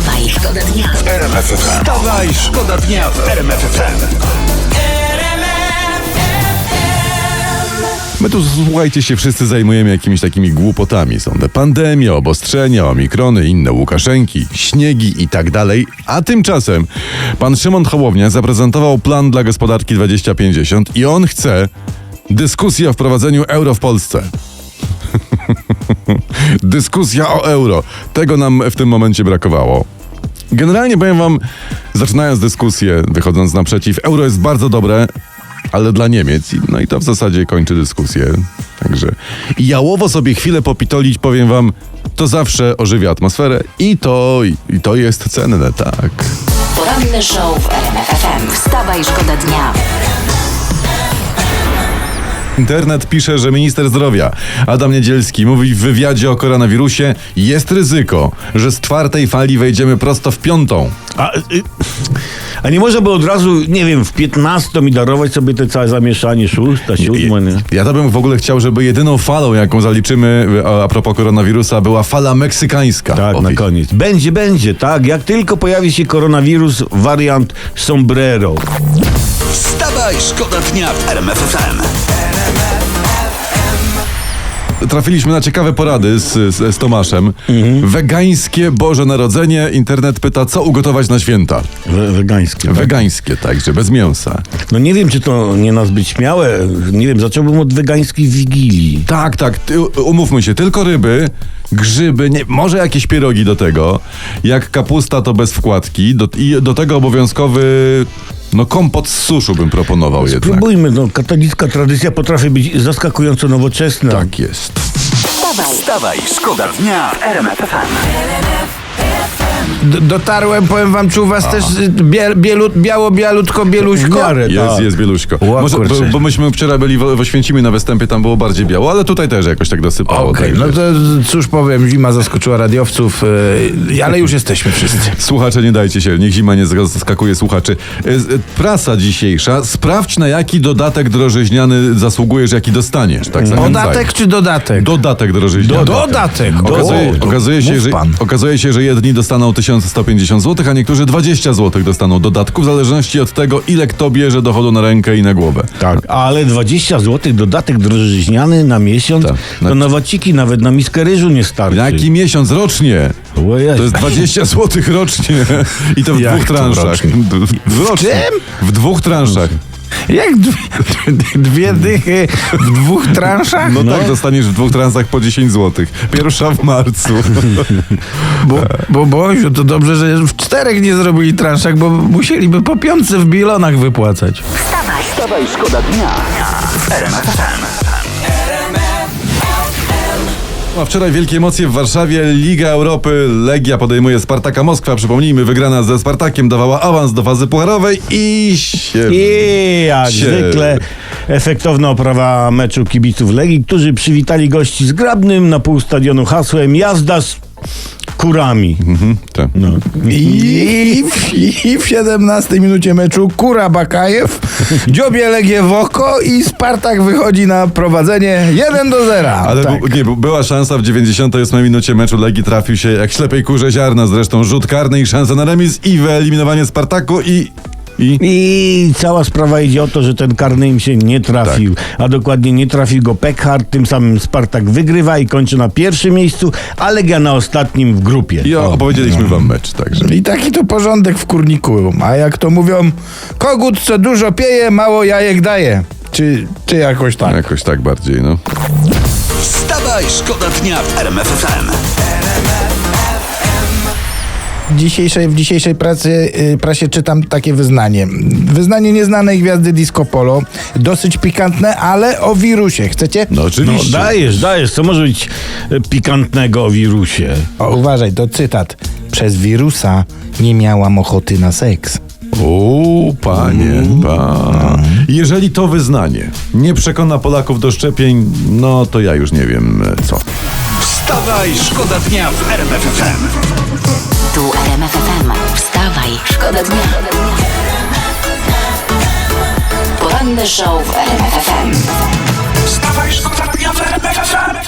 Wstawaj, szkoda dnia. RMFFM. Wstawaj, szkoda dnia w RMFFM. My tu, słuchajcie się, wszyscy zajmujemy jakimiś takimi głupotami. Są te pandemie, obostrzenia, omikrony, inne Łukaszenki, śniegi i tak dalej. A tymczasem pan Szymon Hołownia zaprezentował plan dla gospodarki 2050 i on chce dyskusji o wprowadzeniu euro w Polsce. Dyskusja o euro. Tego nam w tym momencie brakowało. Generalnie powiem wam, zaczynając dyskusję, wychodząc naprzeciw, euro jest bardzo dobre, ale dla Niemiec. I- No i to w zasadzie kończy dyskusję. Także i jałowo sobie chwilę popitolić, powiem wam, to zawsze ożywia atmosferę i to, i, i to jest cenne, tak. Poranny show w RMFFM. Wstawaj, szkoda dnia. Internet pisze, że minister zdrowia Adam Niedzielski mówi w wywiadzie o koronawirusie, jest ryzyko, że z czwartej fali wejdziemy prosto w piątą. A, y, a nie może by od razu, nie wiem, w 15 mi darować sobie te całe zamieszanie, szósta, siódma, nie? Ja to bym w ogóle chciał, żeby jedyną falą, jaką zaliczymy a, a propos koronawirusa, była fala meksykańska. Tak, na i- koniec. Będzie, będzie, tak. Jak tylko pojawi się koronawirus, wariant sombrero. Wstawaj, szkoda dnia w RMFFM. Trafiliśmy na ciekawe porady z, z, z Tomaszem. Mhm. Wegańskie Boże Narodzenie. Internet pyta, co ugotować na święta. We, wegańskie. Tak? Wegańskie, także bez mięsa. No nie wiem, czy to nie nazbyt śmiałe. Nie wiem, zacząłbym od wegańskiej wigilii. Tak, tak, ty, umówmy się, tylko ryby, grzyby, nie, może jakieś pierogi do tego. Jak kapusta, to bez wkładki. Do, I do tego obowiązkowy, no kompot z suszu bym proponował jednak. Spróbujmy, no katolicka tradycja potrafi być zaskakująco nowoczesna. Tak jest. Wstawaj, Wstawaj, szkoda dnia w RMFFM. D- dotarłem, powiem wam, czy u was też bie, bielu, biało, bialutko, bieluśko? Miarę, Jest, tak. jest bieluśko. Ła, Może, bo, kurczę. bo myśmy wczoraj byli w, w Oświęcimie na występie, tam było bardziej biało, ale tutaj też jakoś tak dosypało. Okej, także- no to cóż powiem, zima zaskoczyła radiowców, y, ale już jesteśmy wszyscy. Słuchacze, nie dajcie się, niech zima nie zaskakuje słuchaczy. E, z- e, Prasa dzisiejsza, sprawdź na jaki dodatek drożyźniany zasługujesz, jaki dostaniesz. Tak zachęcają. Podatek czy dodatek? Dodatek drożyźniany. Dodatek! Okazuje, O, okazuje, się, mów że, pan. okazuje się, że jedni dostaną 1150 zł, a niektórzy 20 zł dostaną dodatku, w zależności od tego, ile kto bierze dochodu na rękę i na głowę. Tak, ale 20 zł dodatek drożyźniany na miesiąc, Tak. to Na- na waciki nawet na miskę ryżu nie starczy. Jaki miesiąc rocznie? To jest 20 zł rocznie. I to w Jak dwóch transzach. rocznie? W, rocznie. czym? W dwóch transzach. Jak dwie, dwie dychy w dwóch transzach? No, tak, dostaniesz w dwóch transach po 10 zł. Pierwsza w marcu. Bo, bo Boziu, to dobrze, że w czterech nie zrobili transzach, bo musieliby po piątce w bilonach wypłacać. wstawaj, Wstawaj, szkoda dnia w RMFFM. A wczoraj wielkie emocje w Warszawie. Liga Europy. Legia podejmuje Spartaka Moskwa. Przypomnijmy, wygrana ze Spartakiem dawała awans do fazy pucharowej i się... I jak się- zwykle efektowna oprawa meczu kibiców Legii, którzy przywitali gości zgrabnym na pół stadionu hasłem jazda z kurami. Mhm, tak. No. I w, I w 17 minucie meczu Kura Bakajew dziobie Legię w oko i Spartak wychodzi na prowadzenie 1 do 0. Ale tak. bu, nie, była szansa w 98 minucie meczu Legii trafił się jak ślepej kurze ziarna, zresztą rzut karny i szansa na remis i wyeliminowanie Spartaku i... i... I cała sprawa idzie o to, że ten karny im się nie trafił, a dokładnie nie trafił go Pekhart, tym samym Spartak wygrywa i kończy na pierwszym miejscu, a Legia na ostatnim w grupie. I opowiedzieliśmy wam mecz, także... I taki to porządek w kurniku. A jak to mówią, kogut co dużo pieje, mało jajek daje. Czy, czy jakoś tak? Jakoś tak bardziej, no. Wstawaj, szkoda dnia w RMFFM. Dzisiejszej, w dzisiejszej pracy, y, prasie czytam takie wyznanie. Wyznanie nieznanej gwiazdy disco polo. Dosyć pikantne, ale o wirusie. Chcecie? No No oczywiście. dajesz, dajesz, co może być e, pikantnego o wirusie? O, uważaj, to cytat. Przez wirusa nie miałam ochoty na seks. O, panie, pa. Jeżeli to wyznanie nie przekona Polaków do szczepień, no to ja już nie wiem co. Wstawaj, szkoda dnia w RMFFM. Tu RMFFM. Wstawaj, szkoda dnia. Poranny show w RMFFM. Wstawaj, szkoda dnia w RMFFM.